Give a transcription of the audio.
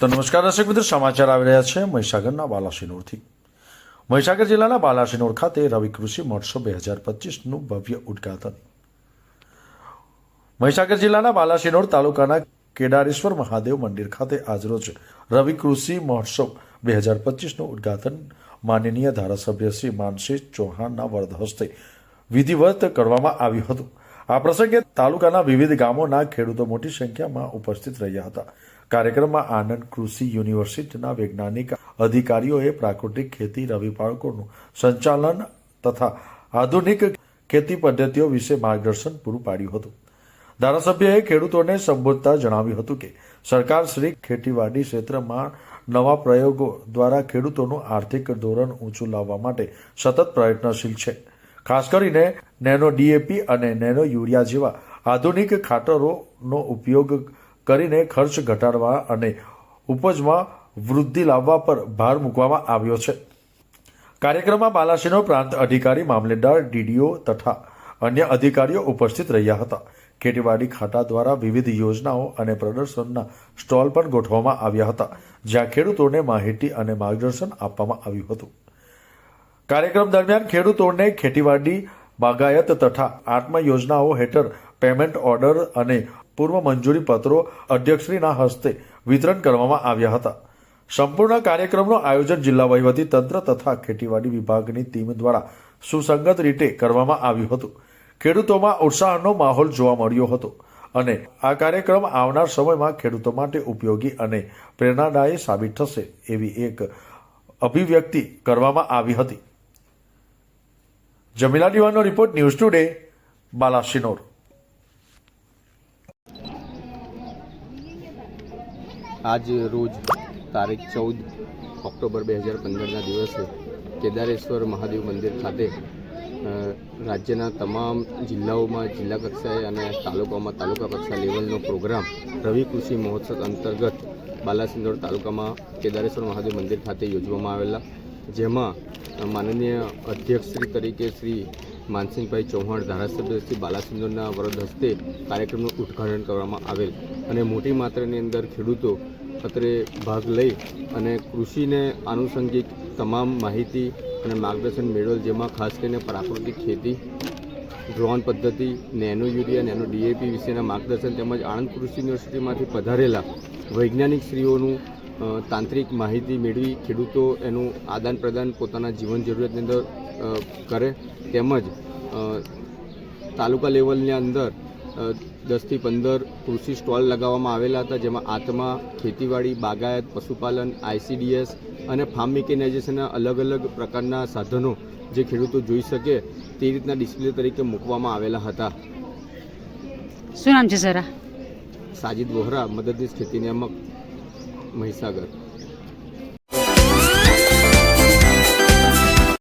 તો નમસ્કાર દર્શક મિત્રો, સમાચાર આવી રહ્યા છે મહીસાગરના બાલાસિનોરથી. મહીસાગર જિલ્લાના બાલાસિનોર ખાતે રવિ કૃષિ મહોત્સવ બે હજાર પચીસનું ભવ્ય ઉદ્ઘાટન. મહીસાગર જિલ્લાના બાલાસિનોર તાલુકાના કેડારેશ્વર મહાદેવ મંદિર ખાતે આજરોજ રવિ કૃષિ મહોત્સવ બે હજાર પચીસનું ઉદ્ઘાટન માનનીય ધારાસભ્ય શ્રી માનસિંહ ચૌહાણના વરદ હસ્તે વિધિવત કરવામાં આવ્યું હતું. આ પ્રસંગે તાલુકાના વિવિધ ગામોના ખેડૂતો મોટી સંખ્યામાં ઉપસ્થિત રહ્યા હતા. કાર્યક્રમમાં આનંદ કૃષિ યુનિવર્સિટીના વૈજ્ઞાનિક અધિકારીઓએ પ્રાકૃતિક ખેતી, રવિ પાકોનું સંચાલન તથા આધુનિક ખેતી પદ્ધતિઓ વિશે માર્ગદર્શન પૂરું પાડ્યું હતું. ધારાસભ્યએ ખેડૂતોને સંબોધતા જણાવ્યું હતું કે, સરકાર શ્રી ખેતીવાડી ક્ષેત્રમાં નવા પ્રયોગો દ્વારા ખેડૂતોનું આર્થિક ધોરણ ઊંચું લાવવા માટે સતત પ્રયત્નશીલ છે. ખાસ કરીને નેનો ડીએપી અને નેનો યુરિયા જેવા આધુનિક ખાતરોનો ઉપયોગ કરીને ખર્ચ ઘટાડવા અને ઉપજમાં વૃદ્ધિ લાવવા પર ભાર મૂકવામાં આવ્યો છે. કાર્યક્રમમાં બાલાસિનો પ્રાંત અધિકારી, મામલેદાર, ડીડીઓ તથા અન્ય અધિકારીઓ ઉપસ્થિત રહ્યા હતા. ખેતીવાડી ખાતા દ્વારા વિવિધ યોજનાઓ અને પ્રદર્શનના સ્ટોલ પણ ગોઠવવામાં આવ્યા હતા, જ્યાં ખેડૂતોને માહિતી અને માર્ગદર્શન આપવામાં આવ્યું હતું. કાર્યક્રમ દરમિયાન ખેડૂતોને ખેતીવાડી, બાગાયત તથા આત્મ યોજનાઓ હેઠળ પેમેન્ટ ઓર્ડર અને પૂર્વ મંજૂરી પત્રો અધ્યક્ષશ્રીના હસ્તે વિતરણ કરવામાં આવ્યા હતા. સંપૂર્ણ કાર્યક્રમનું આયોજન જિલ્લા વહીવટી તંત્ર તથા ખેતીવાડી વિભાગની ટીમ દ્વારા સુસંગત રીતે કરવામાં આવ્યું હતું. ખેડૂતોમાં ઉત્સાહનો માહોલ જોવા મળ્યો હતો અને આ કાર્યક્રમ આવનાર સમયમાં ખેડૂતો માટે ઉપયોગી અને પ્રેરણાદાયી સાબિત થશે એવી એક અભિવ્યક્તિ કરવામાં આવી હતી. જમીલા દીવાનો રિપોર્ટ ન્યૂઝ ટુડે, બાલાસિનોર. આજ રોજ તારીખ ચૌદ ઓક્ટોબર બે હજાર પંદરના દિવસે કેદારેશ્વર મહાદેવ મંદિર ખાતે રાજ્યના તમામ જિલ્લાઓમાં, જિલ્લા કક્ષાએ અને તાલુકાઓમાં તાલુકા કક્ષા લેવલનો પ્રોગ્રામ રવિ કૃષિ મહોત્સવ અંતર્ગત બાલાસિંદોર તાલુકામાં કેદારેશ્વર મહાદેવ મંદિર ખાતે યોજવામાં આવેલા. જેમાં માનનીય અધ્યક્ષશ્રી તરીકે શ્રી માનસિંહભાઈ ચૌહાણ, ધારાસભ્ય શ્રી બાલાસુંદરના વરદ હસ્તે કાર્યક્રમનું ઉદ્ઘાટન કરવામાં આવેલ અને મોટી માત્રાની અંદર ખેડૂતો અત્રે ભાગ લઈ અને કૃષિને આનુષંગિક તમામ માહિતી અને માર્ગદર્શન મેળવેલ, જેમાં ખાસ કરીને પ્રાકૃતિક ખેતી, ડ્રોન પદ્ધતિ, નેનો યુરિયા, નેનો ડીએપી વિશેના માર્ગદર્શન તેમજ આણંદ કૃષિ યુનિવર્સિટીમાંથી પધારેલા વૈજ્ઞાનિક શ્રીઓનું તાંત્રિક માહિતી મેળવી ખેડૂતો એનું આદાન પ્રદાન પોતાના જીવન જરૂરિયાતની અંદર કરે તેમજ તાલુકા લેવલની અંદર દસથી પંદર કૃષિ સ્ટોલ લગાવવામાં આવેલા હતા જેમાં આત્મા ખેતીવાડી બાગાયત પશુપાલન આઈસીડીએસ અને ફાર્મ મિકેનાઇઝેશનના અલગ અલગ પ્રકારના સાધનો જે ખેડૂતો જોઈ શકે તે રીતના ડિસ્પ્લે તરીકે મૂકવામાં આવેલા હતા. શું નામ છે સરા? સાજિદ વોહરા મદદનીશ ખેતી નિયામક મહીસાગર